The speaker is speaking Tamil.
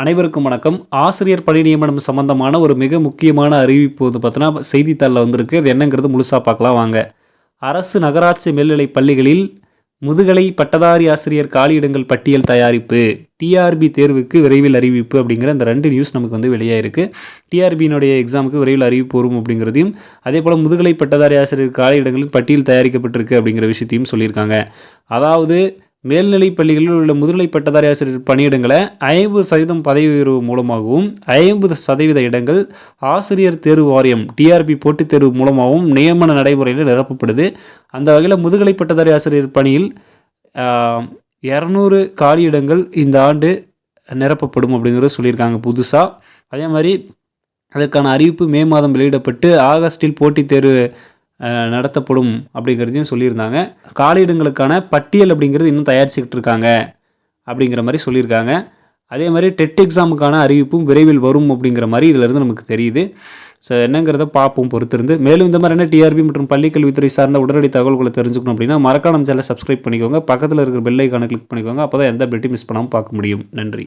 அனைவருக்கும் வணக்கம். ஆசிரியர் பணி நியமனம் சம்பந்தமான ஒரு மிக முக்கியமான அறிவிப்பு வந்து பார்த்தோன்னா செய்தித்தாளில் வந்திருக்கு. அது என்னங்கிறது முழுசாக பார்க்கலாம். வாங்க. அரசு நகராட்சி மேல்நிலை பள்ளிகளில் முதுகலை பட்டதாரி ஆசிரியர் காலியிடங்கள் பட்டியல் தயாரிப்பு. டிஆர்பி தேர்வுக்கு விரைவில் அறிவிப்பு அப்படிங்கிற இந்த ரெண்டு நியூஸ் நமக்கு வந்து வெளியாயிருக்கு டிஆர்பியினுடைய எக்ஸாமுக்கு விரைவில் அறிவிப்பு வரும் அப்படிங்கிறதையும் அதே போல் முதுகலை பட்டதாரி ஆசிரியர் காலியிடங்களில் பட்டியல் தயாரிக்கப்பட்டிருக்கு அப்படிங்கிற விஷயத்தையும் சொல்லியிருக்காங்க. அதாவது மேல்நிலைப் பள்ளிகளில் உள்ள முதுகலை பட்டதாரி ஆசிரியர் பணியிடங்களை ஐம்பது சதவீதம் பதவி உயர்வு மூலமாகவும் ஐம்பது சதவீத இடங்கள் ஆசிரியர் தேர்வு வாரியம் டிஆர்பி போட்டித் தேர்வு மூலமாகவும் நியமன நடைமுறையில் நிரப்பப்படுது. அந்த வகையில் முதுகலை பட்டதாரி ஆசிரியர் பணியில் இரநூறு காலியிடங்கள் இந்த ஆண்டு நிரப்பப்படும் அப்படிங்கிறத சொல்லியிருக்காங்க புதுசாக அதே மாதிரி அதற்கான அறிவிப்பு மே மாதம் வெளியிடப்பட்டு ஆகஸ்டில் போட்டித் தேர்வு நடத்தப்படும் அப்படிங்கிறதையும் சொல்லியிருந்தாங்க. காலியிடங்களுக்கான பட்டியல் அப்படிங்கிறது இன்னும் தயாரிச்சுக்கிட்டு இருக்காங்க அப்படிங்கிற மாதிரி சொல்லியிருக்காங்க. அதே மாதிரி டெட் எக்ஸாமுக்கான அறிவிப்பும் விரைவில் வரும் அப்படிங்கிற மாதிரி இதிலிருந்து நமக்கு தெரியுது. ஸோ என்னங்கிறத பார்ப்போம் பொறுத்திருந்து. மேலும் இந்த மாதிரியான டிஆர்பி மற்றும் பள்ளிக்கல்வித்துறை சார்ந்த உடனடி தகவல்களை தெரிஞ்சுக்கணும் அப்படின்னா மறக்காம சேனலை சப்ஸ்கிரைப் பண்ணிக்கோங்க. பக்கத்தில் இருக்கிற பெல்லைக்கான கிளிக் பண்ணிக்கோங்க. அப்போ தான் எந்த பெட்டையும் மிஸ் பண்ணாமல் பார்க்க முடியும். நன்றி.